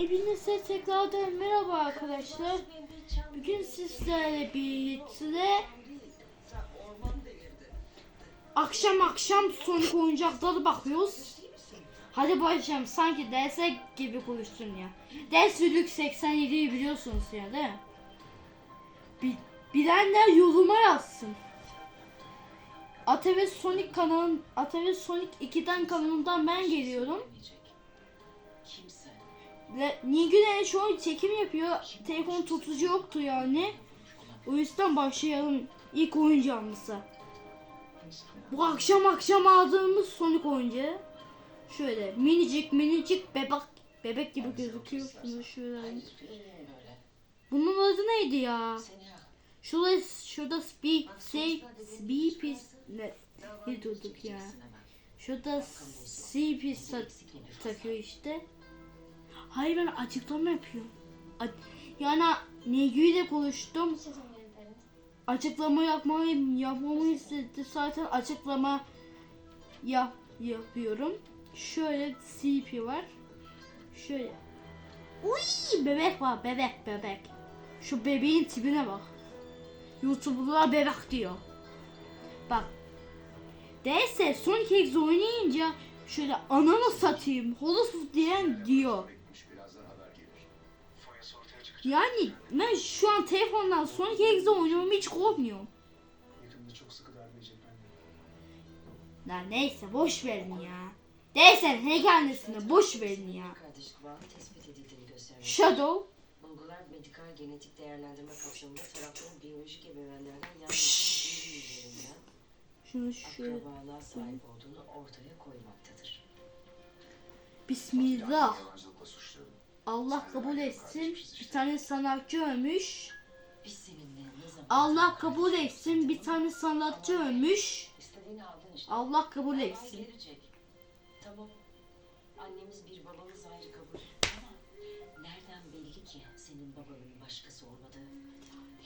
Hepinize tekrardan merhaba arkadaşlar. Bugün sizlerle birlikte akşam akşam Sonic oyuncakları bakıyoruz. Hadi başlayalım. Sanki DS gibi konuştun ya. DS Lux 87'yi biliyorsunuz ya değil mi? Bi- bilenler yoruma yazsın. ATV Sonic kanalın ATV Sonic 2'den kanalından ben geliyorum. Ve Nilgün şu an çekim yapıyor. Telefon tutucu yoktu yani. O yüzden başlayalım ilk oyuncağımıza. Bu akşam akşam aldığımız Sonic oyuncağı. Şöyle minicik minicik bebek bebek gibi gözüküyor. Bunu şöyle. Bunun adı neydi ya? Şurada şurada speed say pis ne ne durduk ya. Şurada CP takıyor işte. Hayır ben açıklama yapıyorum. A- yani Nilgü ile konuştum. Açıklama yapmayı yapmamı istedi. Zaten açıklama yap yapıyorum. Şöyle CP var. Şöyle. Uy bebek var bebek bebek. Şu bebeğin tipine bak. YouTuber'lar bebek diyor. Bak. Değilse Sonic X oynayınca şöyle ananı satayım holof diyen diyor. Yani ben şu an telefondan Sonic X'de oynuyorum hiç korkmuyorum. Yakında çok sıkı darbe yiyecek benden. Lan neyse boş verin ya. Neyse ne kendisine boş verin ya. Shadow Bulgular medikal genetik değerlendirme kapsamında tarafların biyolojik ebeveynlerden şunu şöyle akrabalığa sahip olduğunu ortaya koymaktadır. Bismillah. Yalancılıkla suçluyorum. Allah kabul etsin. Bir tane sanatçı ölmüş. Allah kabul etsin. Bir tane sanatçı ölmüş. Allah kabul etsin. Tamam. Annemiz bir babamız ayrı kabul. Ama nereden belli ki senin babanın başkası olmadığı?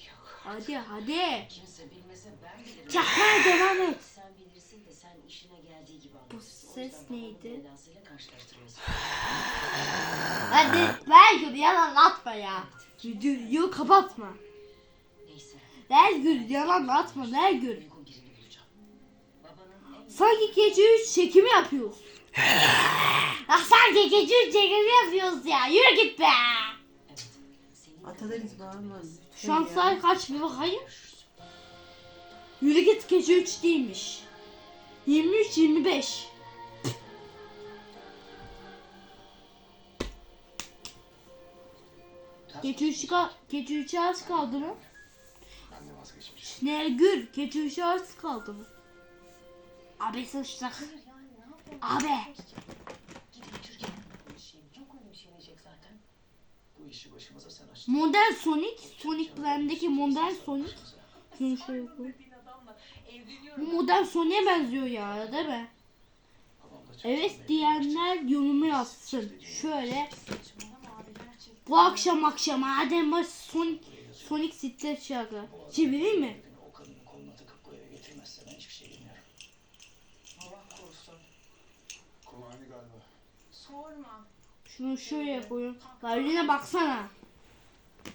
Yok. Hadi hadi. Kimse bilmese ben bilirim. Çakmaya devam et. Sen bilirsin de sen işine geldiği gibi Bu anlatırsın. O ses neydi? Hadi ver gül yalan atma ya. Videoyu kapatma. Neyse. Ver gül yalan atma ver gül. Sanki gece 3 çekimi yapıyoruz. ya sanki gece 3 çekimi yapıyoruz ya. Yürü git be. evet. Senin Atadeniz bağırma. Şu an saat kaç bir bakayım. Yürü git gece 3 değilmiş. 23 25. Gece 3 gece 3'e az kaldı mı? Ben de vazgeçmiş. Nergül gece 3'e az kaldı mı? Abi sıçtık. Abi. şey diyecek zaten. Bu işi başımıza sen açtın. Modern Sonic, Sonic Prime'deki Modern Sonic. Şunu şöyle koy. Bu Modern Sonic'e benziyor ya değil mi? Evet diyenler yorumu yazsın. Şöyle. Bu akşam akşam Adem baş Sonic Sonic Sitler şarkı. Çevireyim mi? Şey galiba. Sorma. Şunu şöyle yapıyorum. Larine baksana.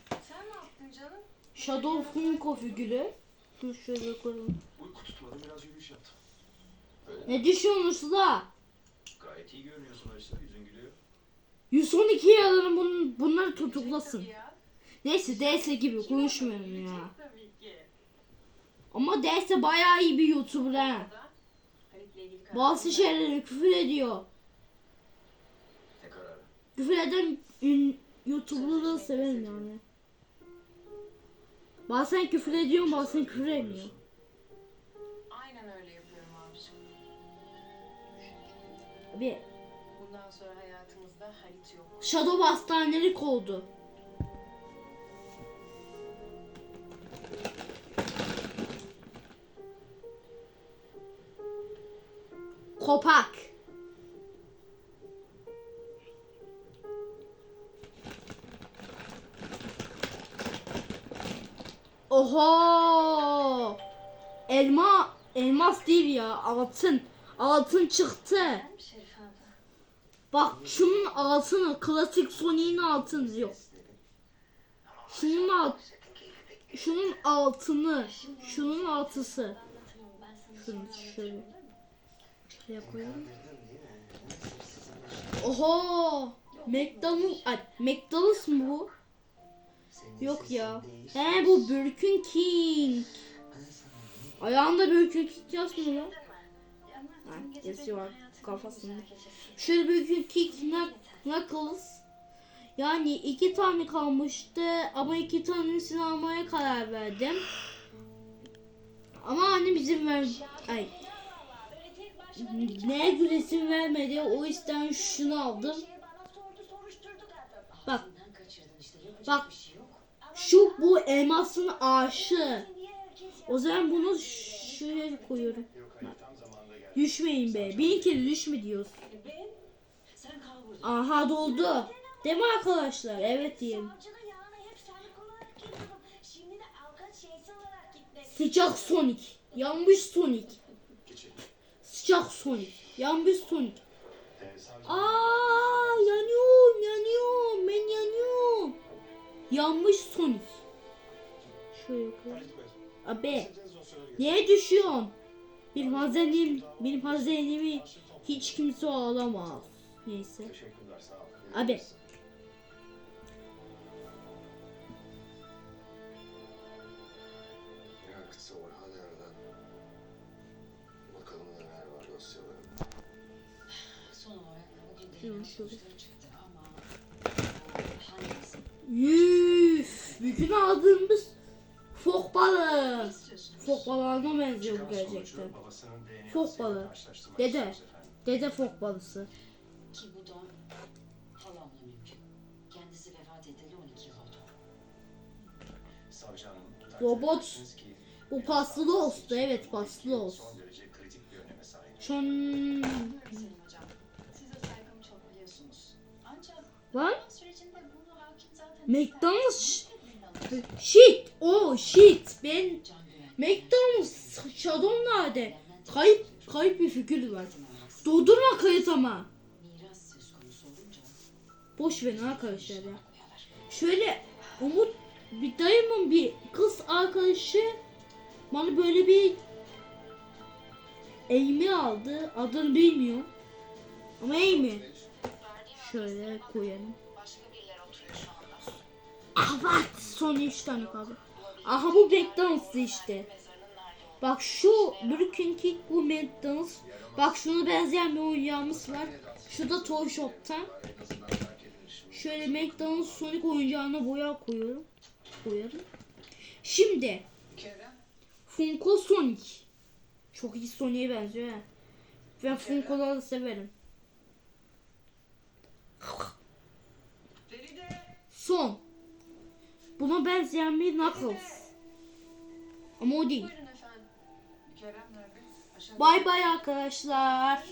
Sen ne yaptın canım? Shadow Funko figürü. Dur şöyle koyalım. Uyku tutmadı biraz yürüyüş yaptım. Ne düşünüyorsunuz la? Gayet iyi görünüyorsun Ayşe. Yüzün gülüyor. 112 yararını bun, bunları tutuklasın. Neyse DS gibi konuşmuyorum ya. Tabii ki. Ama DS bayağı iyi bir YouTuber ha. Bazı şeyleri küfür ediyor. Küfür eden YouTuber'ları severim yani. Bazen küfür ediyor bazen küfür etmiyor. Aynen öyle yapıyorum abiciğim. Abi Bundan sonra hayatımızda Halit yok. Shadow hastanelik oldu. Kopak. Oho! Elma, elmas değil ya, altın. Altın çıktı. Bak şunun altını klasik Sony'nin altını yok. Şunun alt şunun altını şunun altısı. Şunu şöyle. Şuraya koyalım. Oho! McDonald's, ay, McDonald's mı bu? Yok ya. He bu Burger King. Ayağında Burger King yazmıyor lan. Ha, yazıyor kafasında. Şöyle King Knuck- Knuckles. Yani iki tane kalmıştı ama iki tanesini almaya karar verdim. Ama annem izin ver... Ay. Ne gülesim vermedi o yüzden şunu aldım. Bak Bak. bir şu bu elmasın aşı. O zaman bunu şuraya koyuyorum. Yok Düşmeyin be. Bir kere düşme diyoruz. Aha doldu. Değil mi arkadaşlar? Evet diyeyim. Sıcak Sonic. Yanmış Sonic. Sıcak Sonic. Yanmış Sonic. Aa yanıyorum yanıyorum. Ben yanıyorum. Yanmış Sonic. Şöyle koy. Halit Bey, Abi niye düşüyorsun? Benim hazinenim, benim hazinemi hiç kimse alamaz. Neyse. Teşekkürler sağ olun. Abi. Ya kısa Orhan Fok balığına benziyor bu gerçekten. Fok balığı. Dede. Dede fok balısı. Ki bu da halamla mümkün. Kendisi vefat edildi 12 yıl oldu. Savcı hanım, Robot. Bu paslı olsun, için evet, paslı olsun. Son derece kritik bir öneme sahip. Şun. Anlıyorum Selim hocam. Siz de saygımı çok biliyorsunuz. Ancak Lan bu sürecinde bunu hakim zaten McDonald's. Shit. Oh shit. Ben. McDonald's Shadow nerede? Kayıp kayıp bir figür var. Durdurma kayıt ama. Boş verin arkadaşlar ya. Şöyle Umut bir dayımın bir kız arkadaşı bana böyle bir Amy aldı. Adını bilmiyorum. Ama Amy. Şöyle koyalım. Evet. Son 3 tane kaldı. Aha bu McDonald's'tı işte. Bak şu Burger King bu McDonald's. Bak şuna benzeyen bir oyuncağımız var. Şu da Toy Shop'tan. Şöyle McDonald's Sonic oyuncağına boya koyuyorum. Koyarım. Şimdi. Funko Sonic. Çok iyi Sonic'e benziyor ha. Ben Funko'ları severim. Son. Buna benzeyen bir Knuckles. Ama o değil. Bay bay arkadaşlar.